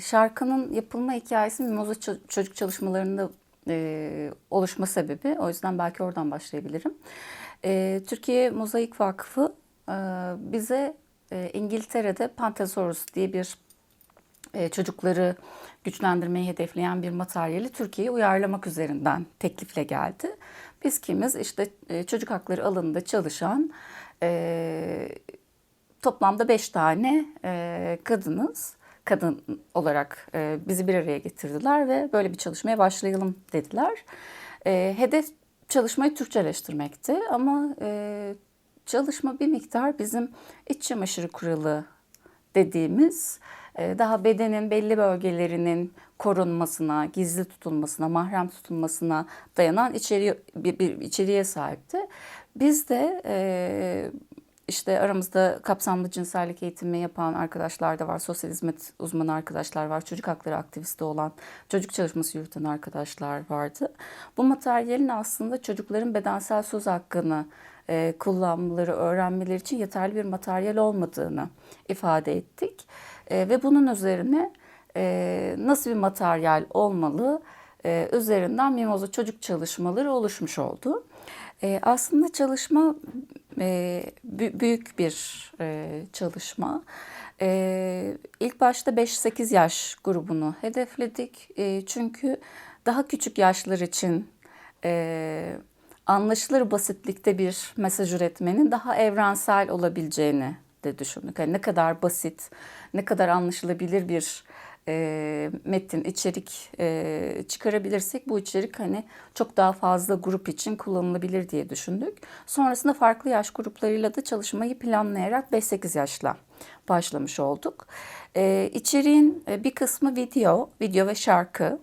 Şarkının yapılma hikayesi Mimoza Ço- çocuk çalışmalarında e, oluşma sebebi. O yüzden belki oradan başlayabilirim. E, Türkiye Mozaik Vakfı e, bize e, İngiltere'de Panthesaurus diye bir e, çocukları güçlendirmeyi hedefleyen bir materyali Türkiye'ye uyarlamak üzerinden teklifle geldi. Biz kimiz? İşte e, çocuk hakları alanında çalışan e, toplamda beş tane e, kadınız. Kadın olarak e, bizi bir araya getirdiler ve böyle bir çalışmaya başlayalım dediler. E, hedef çalışmayı Türkçeleştirmekti ama e, çalışma bir miktar bizim iç çamaşırı kuralı dediğimiz e, daha bedenin belli bölgelerinin korunmasına, gizli tutulmasına, mahrem tutulmasına dayanan içeri, bir, bir içeriğe sahipti. Biz de e, işte aramızda kapsamlı cinsellik eğitimi yapan arkadaşlar da var, sosyal hizmet uzmanı arkadaşlar var, çocuk hakları aktivisti olan, çocuk çalışması yürüten arkadaşlar vardı. Bu materyalin aslında çocukların bedensel söz hakkını e, kullanmaları, öğrenmeleri için yeterli bir materyal olmadığını ifade ettik. E, ve bunun üzerine e, nasıl bir materyal olmalı e, üzerinden Mimoza çocuk çalışmaları oluşmuş oldu. E, aslında çalışma e, bü- büyük bir e, çalışma. E, ilk başta 5-8 yaş grubunu hedefledik. E, çünkü daha küçük yaşlar için e, anlaşılır basitlikte bir mesaj üretmenin daha evrensel olabileceğini de düşündük. Yani ne kadar basit, ne kadar anlaşılabilir bir e, metin, içerik e, çıkarabilirsek bu içerik hani çok daha fazla grup için kullanılabilir diye düşündük. Sonrasında farklı yaş gruplarıyla da çalışmayı planlayarak 5-8 yaşla başlamış olduk. E, içeriğin e, bir kısmı video, video ve şarkı.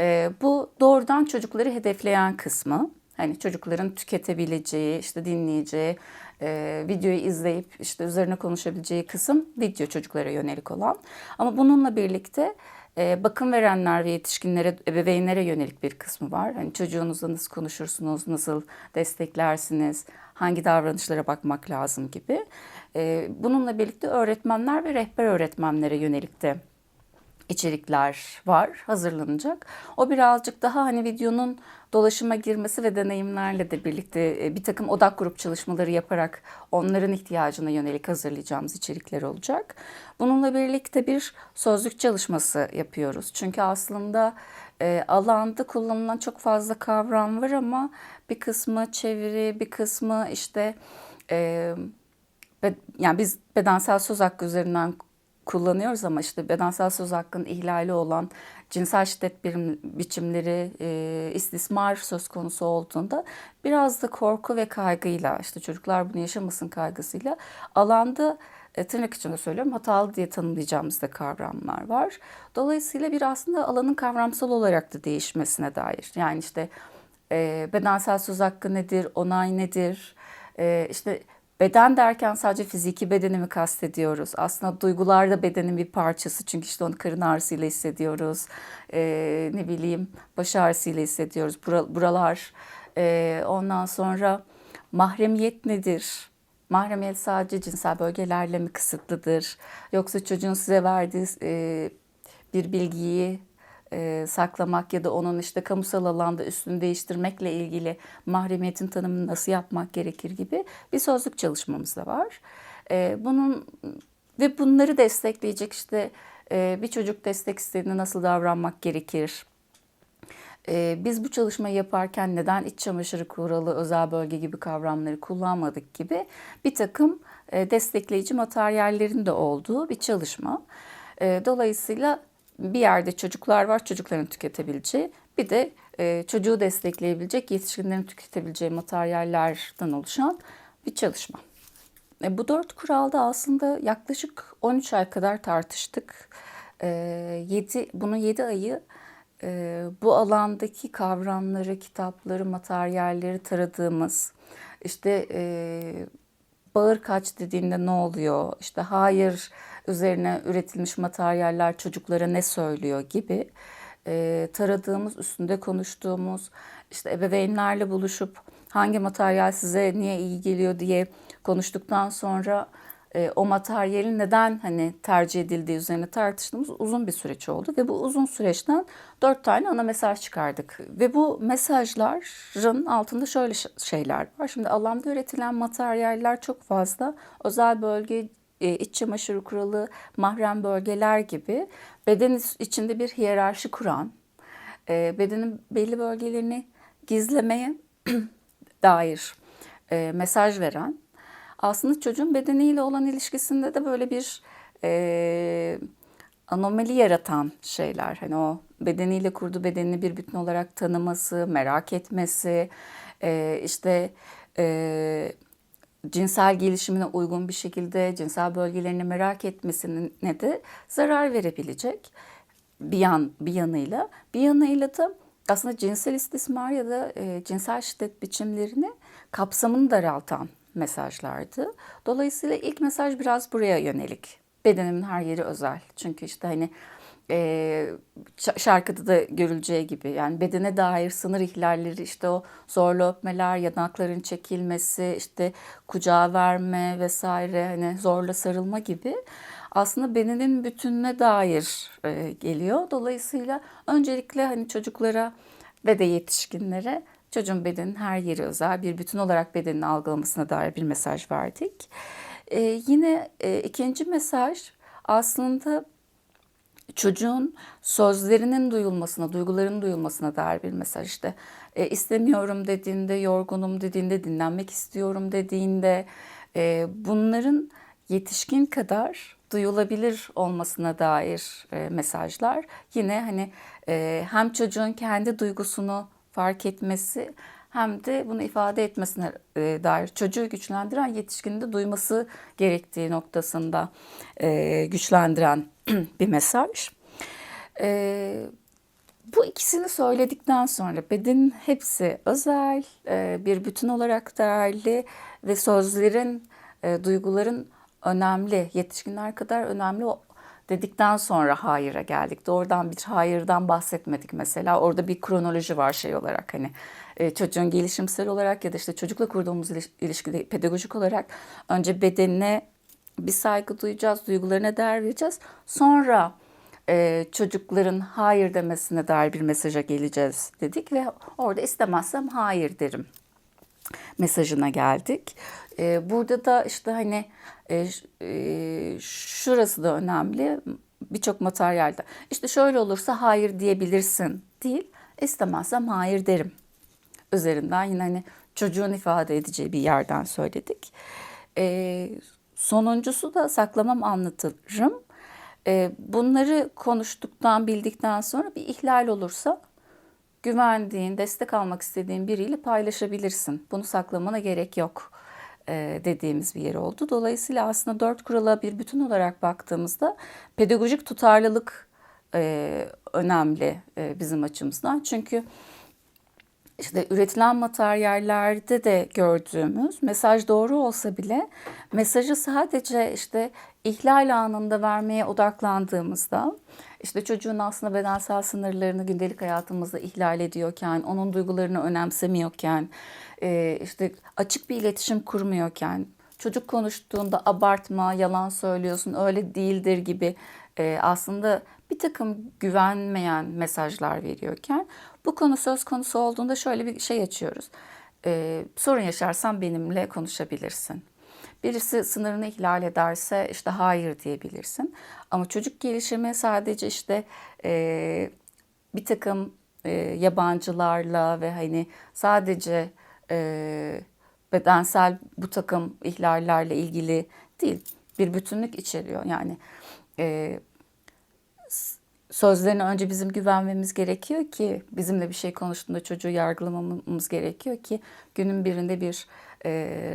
E, bu doğrudan çocukları hedefleyen kısmı. Hani çocukların tüketebileceği, işte dinleyeceği, e, videoyu izleyip işte üzerine konuşabileceği kısım video çocuklara yönelik olan. Ama bununla birlikte e, bakım verenler ve yetişkinlere, ebeveynlere yönelik bir kısmı var. Hani çocuğunuzla nasıl konuşursunuz, nasıl desteklersiniz, hangi davranışlara bakmak lazım gibi. E, bununla birlikte öğretmenler ve rehber öğretmenlere yönelik de içerikler var hazırlanacak. O birazcık daha hani videonun dolaşıma girmesi ve deneyimlerle de birlikte e, bir takım odak grup çalışmaları yaparak onların ihtiyacına yönelik hazırlayacağımız içerikler olacak. Bununla birlikte bir sözlük çalışması yapıyoruz. Çünkü aslında e, alanda kullanılan çok fazla kavram var ama bir kısmı çeviri, bir kısmı işte e, yani biz bedensel söz hakkı üzerinden kullanıyoruz ama işte bedensel söz hakkının ihlali olan cinsel şiddet birim, biçimleri, e, istismar söz konusu olduğunda biraz da korku ve kaygıyla işte çocuklar bunu yaşamasın kaygısıyla alanda e, tırnak içinde söylüyorum hatalı diye tanımlayacağımız da kavramlar var. Dolayısıyla bir aslında alanın kavramsal olarak da değişmesine dair. Yani işte e, bedensel söz hakkı nedir, onay nedir, e, işte Beden derken sadece fiziki bedeni mi kastediyoruz? Aslında duygular da bedenin bir parçası. Çünkü işte onu karın ağrısıyla hissediyoruz. Ee, ne bileyim baş ağrısıyla hissediyoruz. Bura- buralar. Ee, ondan sonra mahremiyet nedir? Mahremiyet sadece cinsel bölgelerle mi kısıtlıdır? Yoksa çocuğun size verdiği e, bir bilgiyi e, saklamak ya da onun işte kamusal alanda üstünü değiştirmekle ilgili mahremiyetin tanımını nasıl yapmak gerekir gibi bir sözlük çalışmamız da var. E, bunun ve bunları destekleyecek işte e, bir çocuk destek istediğinde nasıl davranmak gerekir? Biz bu çalışmayı yaparken neden iç çamaşırı kuralı, özel bölge gibi kavramları kullanmadık gibi bir takım destekleyici materyallerin de olduğu bir çalışma. Dolayısıyla bir yerde çocuklar var, çocukların tüketebileceği. Bir de e, çocuğu destekleyebilecek, yetişkinlerin tüketebileceği materyallerden oluşan bir çalışma. E, bu dört kuralda aslında yaklaşık 13 ay kadar tartıştık. E, yedi, bunun 7 ayı e, bu alandaki kavramları, kitapları, materyalleri taradığımız, işte e, bağır kaç dediğinde ne oluyor, işte hayır üzerine üretilmiş materyaller çocuklara ne söylüyor gibi e, taradığımız, üstünde konuştuğumuz, işte ebeveynlerle buluşup hangi materyal size niye iyi geliyor diye konuştuktan sonra e, o materyalin neden hani tercih edildiği üzerine tartıştığımız uzun bir süreç oldu ve bu uzun süreçten dört tane ana mesaj çıkardık ve bu mesajların altında şöyle şeyler var. Şimdi alanda üretilen materyaller çok fazla özel bölge iç çamaşırı kuralı, mahrem bölgeler gibi beden içinde bir hiyerarşi kuran, e, bedenin belli bölgelerini gizlemeye dair e, mesaj veren, aslında çocuğun bedeniyle olan ilişkisinde de böyle bir e, anomali yaratan şeyler. Hani o bedeniyle kurduğu bedenini bir bütün olarak tanıması, merak etmesi, e, işte e, cinsel gelişimine uygun bir şekilde cinsel bölgelerini merak etmesine de zarar verebilecek bir yan bir yanıyla bir yanıyla da aslında cinsel istismar ya da e, cinsel şiddet biçimlerini kapsamını daraltan mesajlardı. Dolayısıyla ilk mesaj biraz buraya yönelik. Bedenimin her yeri özel. Çünkü işte hani e, şarkıda da görüleceği gibi yani bedene dair sınır ihlalleri işte o zorlu öpmeler, yanakların çekilmesi, işte kucağa verme vesaire hani zorla sarılma gibi aslında bedenin bütününe dair e, geliyor. Dolayısıyla öncelikle hani çocuklara ve de yetişkinlere çocuğun bedenin her yeri özel bir bütün olarak bedenini algılamasına dair bir mesaj verdik. E, yine e, ikinci mesaj aslında çocuğun sözlerinin duyulmasına, duygularının duyulmasına dair bir mesaj işte. E, istemiyorum dediğinde, yorgunum dediğinde, dinlenmek istiyorum dediğinde e, bunların yetişkin kadar duyulabilir olmasına dair e, mesajlar. Yine hani e, hem çocuğun kendi duygusunu fark etmesi hem de bunu ifade etmesine e, dair çocuğu güçlendiren yetişkinin de duyması gerektiği noktasında e, güçlendiren bir mesaj. E, bu ikisini söyledikten sonra bedenin hepsi özel, bir bütün olarak değerli ve sözlerin, duyguların önemli, yetişkinler kadar önemli dedikten sonra hayır'a geldik. Doğrudan bir hayırdan bahsetmedik mesela. Orada bir kronoloji var şey olarak hani e, çocuğun gelişimsel olarak ya da işte çocukla kurduğumuz ilişkide pedagojik olarak önce bedenine bir saygı duyacağız, duygularına değer vereceğiz. Sonra e, çocukların hayır demesine dair bir mesaja geleceğiz dedik ve orada istemezsem hayır derim mesajına geldik. E, burada da işte hani e, e, şurası da önemli birçok materyalde. İşte şöyle olursa hayır diyebilirsin değil. İstemezsem hayır derim. Üzerinden yine hani çocuğun ifade edeceği bir yerden söyledik. E, sonuncusu da saklamam anlatırım. E, bunları konuştuktan, bildikten sonra bir ihlal olursa güvendiğin, destek almak istediğin biriyle paylaşabilirsin. Bunu saklamana gerek yok dediğimiz bir yer oldu. Dolayısıyla aslında dört kurala bir bütün olarak baktığımızda pedagojik tutarlılık e, önemli e, bizim açımızdan. Çünkü işte üretilen materyallerde de gördüğümüz mesaj doğru olsa bile mesajı sadece işte ihlal anında vermeye odaklandığımızda işte çocuğun aslında bedensel sınırlarını gündelik hayatımızda ihlal ediyorken, onun duygularını önemsemiyorken, işte açık bir iletişim kurmuyorken, çocuk konuştuğunda abartma, yalan söylüyorsun, öyle değildir gibi aslında bir takım güvenmeyen mesajlar veriyorken bu konu söz konusu olduğunda şöyle bir şey açıyoruz. Ee, sorun yaşarsan benimle konuşabilirsin. Birisi sınırını ihlal ederse işte hayır diyebilirsin. Ama çocuk gelişimi sadece işte e, bir takım e, yabancılarla ve hani sadece e, bedensel bu takım ihlallerle ilgili değil. Bir bütünlük içeriyor. Yani e, sözlerine önce bizim güvenmemiz gerekiyor ki bizimle bir şey konuştuğunda çocuğu yargılamamız gerekiyor ki günün birinde bir e,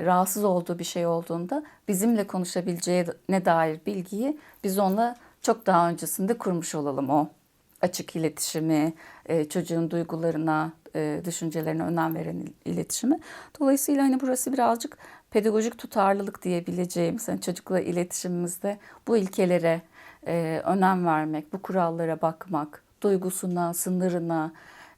rahatsız olduğu bir şey olduğunda bizimle konuşabileceğine dair bilgiyi biz onunla çok daha öncesinde kurmuş olalım o açık iletişimi, e, çocuğun duygularına, e, düşüncelerine önem veren iletişimi. Dolayısıyla hani burası birazcık pedagojik tutarlılık diyebileceğimiz yani çocukla iletişimimizde bu ilkelere e, önem vermek, bu kurallara bakmak, duygusuna, sınırına,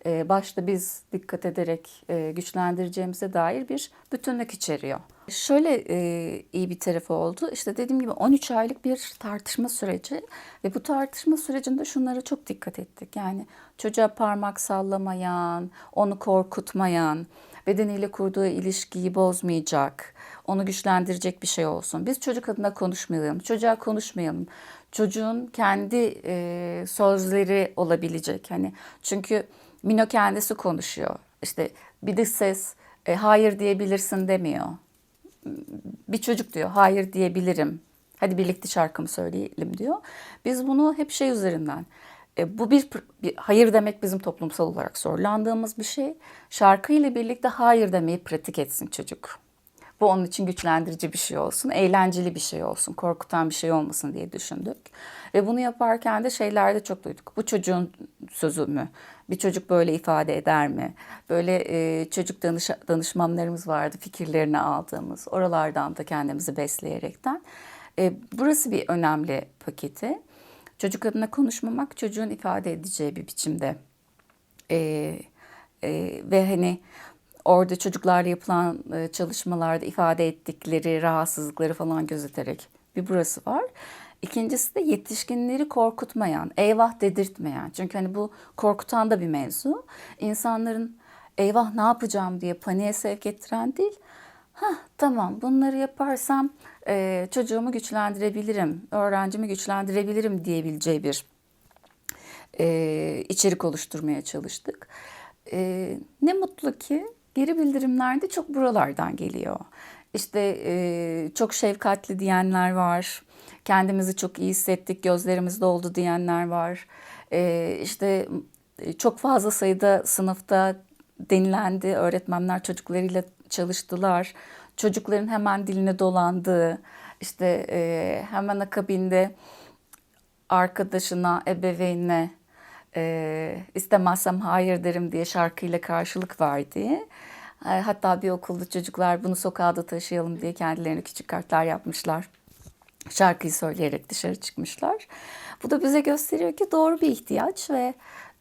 e, başta biz dikkat ederek e, güçlendireceğimize dair bir bütünlük içeriyor. Şöyle e, iyi bir tarafı oldu. İşte dediğim gibi 13 aylık bir tartışma süreci ve bu tartışma sürecinde şunlara çok dikkat ettik. Yani çocuğa parmak sallamayan, onu korkutmayan, bedeniyle kurduğu ilişkiyi bozmayacak, onu güçlendirecek bir şey olsun. Biz çocuk adına konuşmayalım, çocuğa konuşmayalım. Çocuğun kendi e, sözleri olabilecek. Hani çünkü Mino kendisi konuşuyor. İşte bir dış ses e, hayır diyebilirsin demiyor. Bir çocuk diyor hayır diyebilirim. Hadi birlikte şarkımı söyleyelim diyor. Biz bunu hep şey üzerinden e, bu bir, bir hayır demek bizim toplumsal olarak zorlandığımız bir şey. Şarkı ile birlikte hayır demeyi pratik etsin çocuk. Bu onun için güçlendirici bir şey olsun, eğlenceli bir şey olsun, korkutan bir şey olmasın diye düşündük. Ve bunu yaparken de şeylerde çok duyduk. Bu çocuğun sözü mü? Bir çocuk böyle ifade eder mi? Böyle e, çocuk danış, danışmanlarımız vardı, fikirlerini aldığımız. Oralardan da kendimizi besleyerekten. E, burası bir önemli paketi. Çocuk adına konuşmamak çocuğun ifade edeceği bir biçimde. E, e, ve hani orada çocuklarla yapılan e, çalışmalarda ifade ettikleri rahatsızlıkları falan gözeterek bir burası var. İkincisi de yetişkinleri korkutmayan, eyvah dedirtmeyen. Çünkü hani bu korkutan da bir mevzu. İnsanların eyvah ne yapacağım diye paniğe sevk ettiren değil. Ha tamam bunları yaparsam e, çocuğumu güçlendirebilirim, öğrencimi güçlendirebilirim diyebileceği bir e, içerik oluşturmaya çalıştık. E, ne mutlu ki geri bildirimler de çok buralardan geliyor. İşte e, çok şefkatli diyenler var. Kendimizi çok iyi hissettik, gözlerimiz doldu diyenler var. E, işte çok fazla sayıda sınıfta denilendi. Öğretmenler çocuklarıyla çalıştılar. Çocukların hemen diline dolandığı, işte e, hemen akabinde arkadaşına, ebeveynine e, istemezsem hayır derim diye şarkıyla karşılık verdiği. E, hatta bir okulda çocuklar bunu sokağa da taşıyalım diye kendilerine küçük kartlar yapmışlar. Şarkıyı söyleyerek dışarı çıkmışlar. Bu da bize gösteriyor ki doğru bir ihtiyaç ve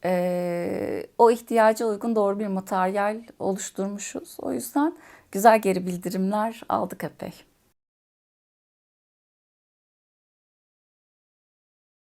e, o ihtiyaca uygun doğru bir materyal oluşturmuşuz. O yüzden güzel geri bildirimler aldık epey.